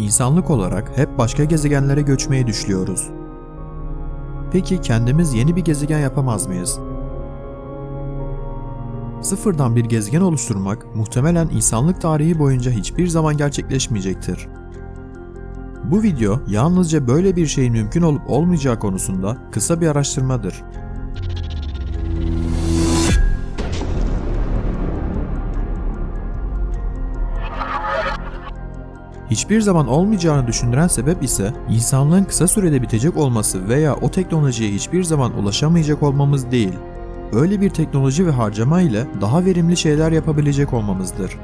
insanlık olarak hep başka gezegenlere göçmeyi düşlüyoruz. Peki kendimiz yeni bir gezegen yapamaz mıyız? Sıfırdan bir gezegen oluşturmak muhtemelen insanlık tarihi boyunca hiçbir zaman gerçekleşmeyecektir. Bu video yalnızca böyle bir şeyin mümkün olup olmayacağı konusunda kısa bir araştırmadır. Hiçbir zaman olmayacağını düşündüren sebep ise insanlığın kısa sürede bitecek olması veya o teknolojiye hiçbir zaman ulaşamayacak olmamız değil. Öyle bir teknoloji ve harcama ile daha verimli şeyler yapabilecek olmamızdır.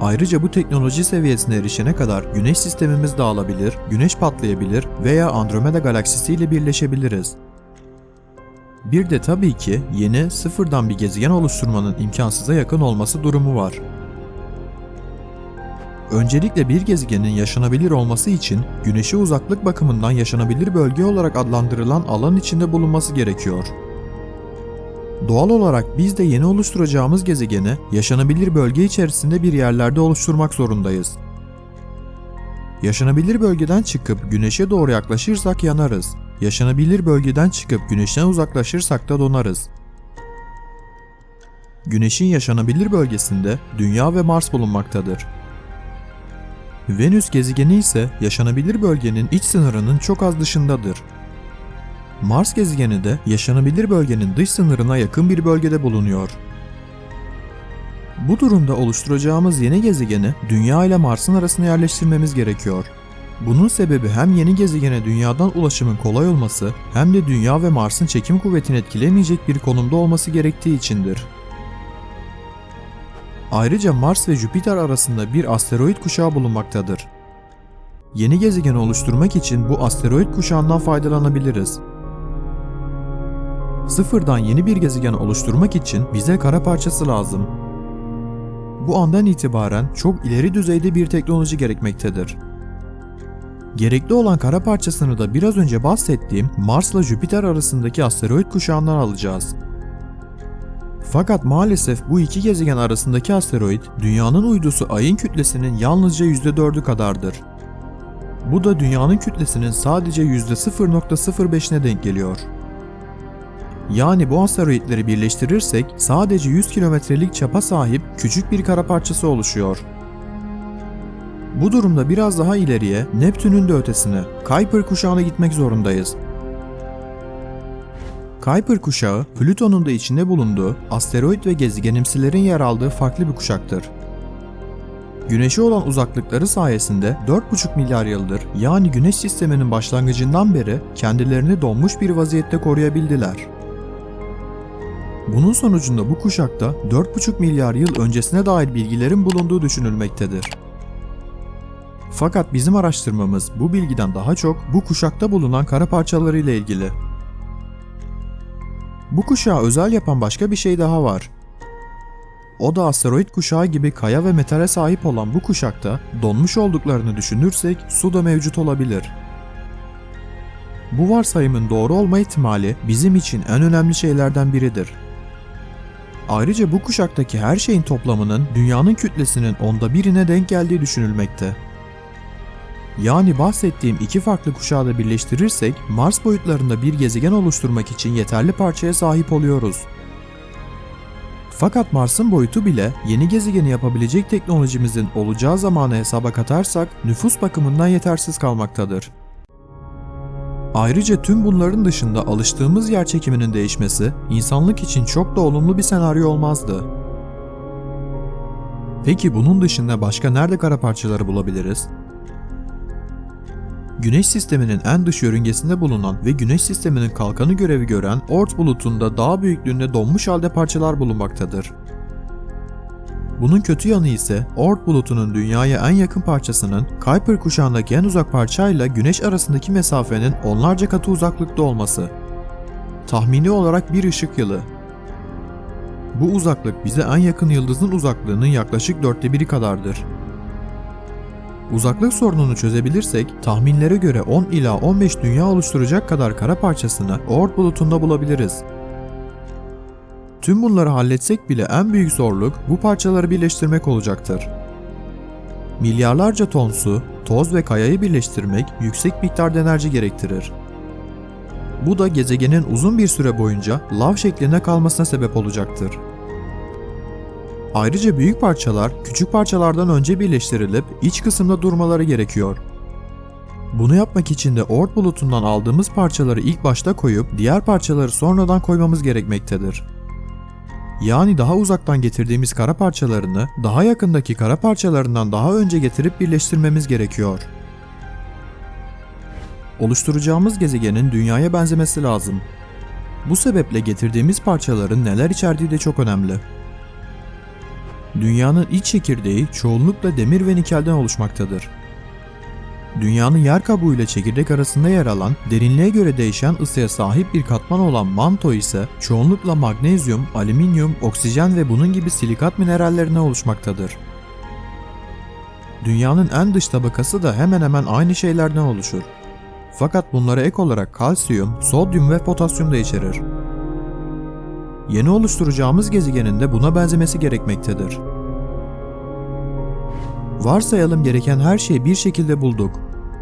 Ayrıca bu teknoloji seviyesine erişene kadar güneş sistemimiz dağılabilir, güneş patlayabilir veya Andromeda galaksisi ile birleşebiliriz. Bir de tabii ki yeni sıfırdan bir gezegen oluşturmanın imkansıza yakın olması durumu var. Öncelikle bir gezegenin yaşanabilir olması için güneşe uzaklık bakımından yaşanabilir bölge olarak adlandırılan alan içinde bulunması gerekiyor. Doğal olarak biz de yeni oluşturacağımız gezegeni yaşanabilir bölge içerisinde bir yerlerde oluşturmak zorundayız. Yaşanabilir bölgeden çıkıp güneşe doğru yaklaşırsak yanarız. Yaşanabilir bölgeden çıkıp güneşten uzaklaşırsak da donarız. Güneşin yaşanabilir bölgesinde Dünya ve Mars bulunmaktadır. Venüs gezegeni ise yaşanabilir bölgenin iç sınırının çok az dışındadır. Mars gezegeni de yaşanabilir bölgenin dış sınırına yakın bir bölgede bulunuyor. Bu durumda oluşturacağımız yeni gezegeni Dünya ile Mars'ın arasına yerleştirmemiz gerekiyor. Bunun sebebi hem yeni gezegene dünyadan ulaşımın kolay olması hem de Dünya ve Mars'ın çekim kuvvetini etkilemeyecek bir konumda olması gerektiği içindir. Ayrıca Mars ve Jüpiter arasında bir asteroid kuşağı bulunmaktadır. Yeni gezegen oluşturmak için bu asteroid kuşağından faydalanabiliriz. Sıfırdan yeni bir gezegen oluşturmak için bize kara parçası lazım. Bu andan itibaren çok ileri düzeyde bir teknoloji gerekmektedir. Gerekli olan kara parçasını da biraz önce bahsettiğim Mars'la Jüpiter arasındaki asteroid kuşağından alacağız. Fakat maalesef bu iki gezegen arasındaki asteroid, dünyanın uydusu Ay'ın kütlesinin yalnızca %4'ü kadardır. Bu da dünyanın kütlesinin sadece %0.05'ine denk geliyor. Yani bu asteroidleri birleştirirsek sadece 100 kilometrelik çapa sahip küçük bir kara parçası oluşuyor. Bu durumda biraz daha ileriye Neptün'ün de ötesine Kuiper kuşağına gitmek zorundayız. Kuiper kuşağı, Plüton'un da içinde bulunduğu asteroid ve gezegenimsilerin yer aldığı farklı bir kuşaktır. Güneşe olan uzaklıkları sayesinde 4,5 milyar yıldır yani Güneş sisteminin başlangıcından beri kendilerini donmuş bir vaziyette koruyabildiler. Bunun sonucunda bu kuşakta 4,5 milyar yıl öncesine dair bilgilerin bulunduğu düşünülmektedir. Fakat bizim araştırmamız bu bilgiden daha çok bu kuşakta bulunan kara parçaları ile ilgili. Bu kuşağı özel yapan başka bir şey daha var. O da asteroid kuşağı gibi kaya ve metale sahip olan bu kuşakta donmuş olduklarını düşünürsek su da mevcut olabilir. Bu varsayımın doğru olma ihtimali bizim için en önemli şeylerden biridir. Ayrıca bu kuşaktaki her şeyin toplamının dünyanın kütlesinin onda birine denk geldiği düşünülmekte. Yani bahsettiğim iki farklı kuşağı da birleştirirsek Mars boyutlarında bir gezegen oluşturmak için yeterli parçaya sahip oluyoruz. Fakat Mars'ın boyutu bile yeni gezegeni yapabilecek teknolojimizin olacağı zamanı hesaba katarsak nüfus bakımından yetersiz kalmaktadır. Ayrıca tüm bunların dışında alıştığımız yer çekiminin değişmesi insanlık için çok da olumlu bir senaryo olmazdı. Peki bunun dışında başka nerede kara parçaları bulabiliriz? Güneş sisteminin en dış yörüngesinde bulunan ve Güneş sisteminin kalkanı görevi gören Oort bulutunda dağ büyüklüğünde donmuş halde parçalar bulunmaktadır. Bunun kötü yanı ise Oort bulutunun Dünya'ya en yakın parçasının Kuiper kuşağındaki en uzak parçayla Güneş arasındaki mesafenin onlarca katı uzaklıkta olması. Tahmini olarak bir ışık yılı. Bu uzaklık bize en yakın yıldızın uzaklığının yaklaşık dörtte biri kadardır. Uzaklık sorununu çözebilirsek tahminlere göre 10 ila 15 dünya oluşturacak kadar kara parçasını Oort bulutunda bulabiliriz. Tüm bunları halletsek bile en büyük zorluk bu parçaları birleştirmek olacaktır. Milyarlarca ton su, toz ve kayayı birleştirmek yüksek miktarda enerji gerektirir. Bu da gezegenin uzun bir süre boyunca lav şeklinde kalmasına sebep olacaktır. Ayrıca büyük parçalar küçük parçalardan önce birleştirilip iç kısımda durmaları gerekiyor. Bunu yapmak için de Oort bulutundan aldığımız parçaları ilk başta koyup diğer parçaları sonradan koymamız gerekmektedir. Yani daha uzaktan getirdiğimiz kara parçalarını daha yakındaki kara parçalarından daha önce getirip birleştirmemiz gerekiyor. Oluşturacağımız gezegenin dünyaya benzemesi lazım. Bu sebeple getirdiğimiz parçaların neler içerdiği de çok önemli. Dünyanın iç çekirdeği çoğunlukla demir ve nikelden oluşmaktadır. Dünyanın yer kabuğu ile çekirdek arasında yer alan, derinliğe göre değişen ısıya sahip bir katman olan manto ise çoğunlukla magnezyum, alüminyum, oksijen ve bunun gibi silikat minerallerine oluşmaktadır. Dünyanın en dış tabakası da hemen hemen aynı şeylerden oluşur. Fakat bunlara ek olarak kalsiyum, sodyum ve potasyum da içerir. Yeni oluşturacağımız gezegenin de buna benzemesi gerekmektedir. Varsayalım gereken her şeyi bir şekilde bulduk.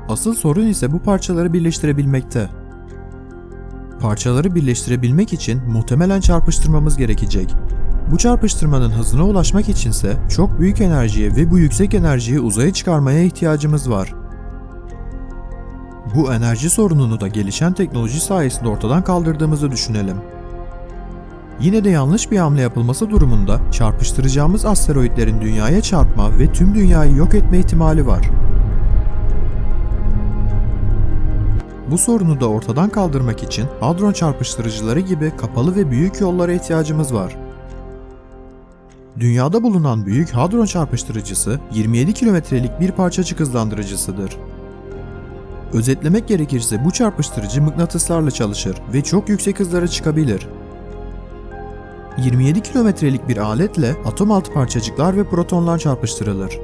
Asıl sorun ise bu parçaları birleştirebilmekte. Parçaları birleştirebilmek için muhtemelen çarpıştırmamız gerekecek. Bu çarpıştırmanın hızına ulaşmak içinse çok büyük enerjiye ve bu yüksek enerjiyi uzaya çıkarmaya ihtiyacımız var. Bu enerji sorununu da gelişen teknoloji sayesinde ortadan kaldırdığımızı düşünelim. Yine de yanlış bir hamle yapılması durumunda çarpıştıracağımız asteroitlerin dünyaya çarpma ve tüm dünyayı yok etme ihtimali var. Bu sorunu da ortadan kaldırmak için hadron çarpıştırıcıları gibi kapalı ve büyük yollara ihtiyacımız var. Dünyada bulunan büyük hadron çarpıştırıcısı 27 kilometrelik bir parçacık hızlandırıcısıdır. Özetlemek gerekirse bu çarpıştırıcı mıknatıslarla çalışır ve çok yüksek hızlara çıkabilir. 27 kilometrelik bir aletle atom altı parçacıklar ve protonlar çarpıştırılır.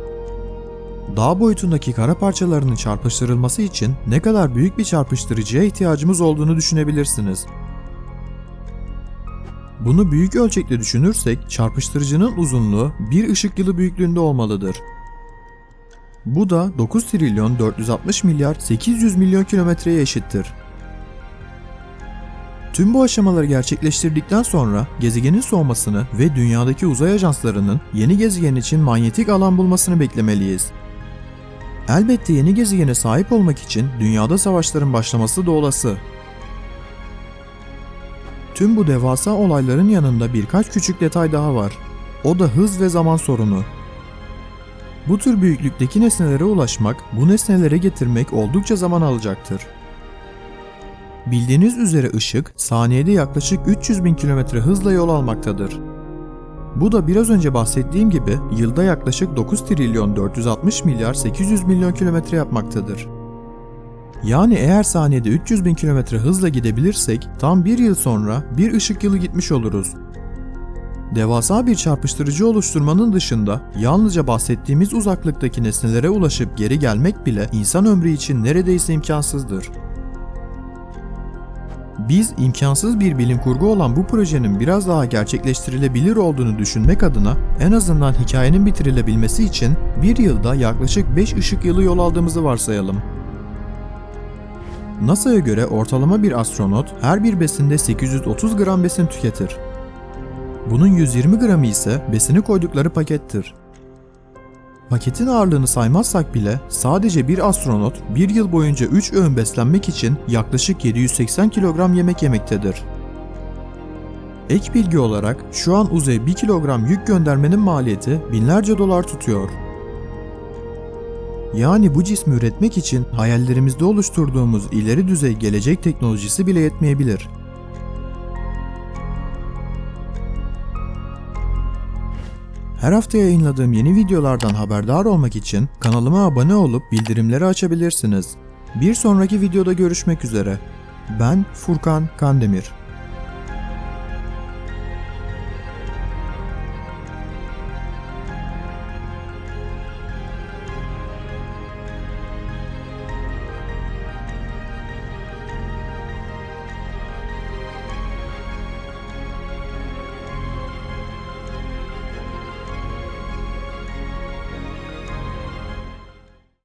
Dağ boyutundaki kara parçalarının çarpıştırılması için ne kadar büyük bir çarpıştırıcıya ihtiyacımız olduğunu düşünebilirsiniz. Bunu büyük ölçekte düşünürsek çarpıştırıcının uzunluğu bir ışık yılı büyüklüğünde olmalıdır. Bu da 9 trilyon 460 milyar 800 milyon kilometreye eşittir. Tüm bu aşamaları gerçekleştirdikten sonra gezegenin soğumasını ve dünyadaki uzay ajanslarının yeni gezegen için manyetik alan bulmasını beklemeliyiz. Elbette yeni gezegene sahip olmak için dünyada savaşların başlaması da olası. Tüm bu devasa olayların yanında birkaç küçük detay daha var. O da hız ve zaman sorunu. Bu tür büyüklükteki nesnelere ulaşmak, bu nesnelere getirmek oldukça zaman alacaktır. Bildiğiniz üzere ışık saniyede yaklaşık 300 bin kilometre hızla yol almaktadır. Bu da biraz önce bahsettiğim gibi yılda yaklaşık 9 trilyon 460 milyar 800 milyon kilometre yapmaktadır. Yani eğer saniyede 300 bin kilometre hızla gidebilirsek tam bir yıl sonra bir ışık yılı gitmiş oluruz. Devasa bir çarpıştırıcı oluşturmanın dışında yalnızca bahsettiğimiz uzaklıktaki nesnelere ulaşıp geri gelmek bile insan ömrü için neredeyse imkansızdır. Biz imkansız bir bilim kurgu olan bu projenin biraz daha gerçekleştirilebilir olduğunu düşünmek adına en azından hikayenin bitirilebilmesi için bir yılda yaklaşık 5 ışık yılı yol aldığımızı varsayalım. NASA'ya göre ortalama bir astronot her bir besinde 830 gram besin tüketir. Bunun 120 gramı ise besini koydukları pakettir. Paketin ağırlığını saymazsak bile sadece bir astronot bir yıl boyunca 3 öğün beslenmek için yaklaşık 780 kilogram yemek yemektedir. Ek bilgi olarak şu an uzaya 1 kilogram yük göndermenin maliyeti binlerce dolar tutuyor. Yani bu cismi üretmek için hayallerimizde oluşturduğumuz ileri düzey gelecek teknolojisi bile yetmeyebilir. Her hafta yayınladığım yeni videolardan haberdar olmak için kanalıma abone olup bildirimleri açabilirsiniz. Bir sonraki videoda görüşmek üzere. Ben Furkan Kandemir.